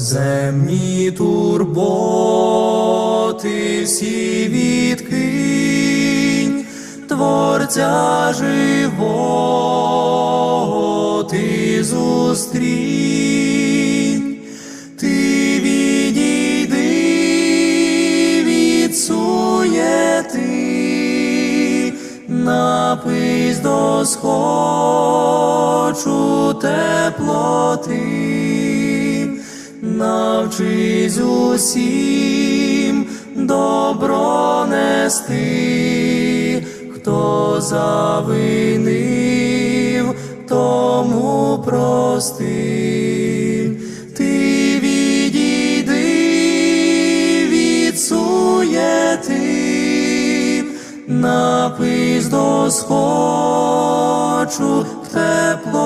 земні турботи всі відкинь, Творця живого ти зустрінь, ти відійди від суєти, напись до схочу теплоти, навчись усім добро нести, хто завинив, тому прости. Ти відійди від суєти, напись до схочу в теплоти,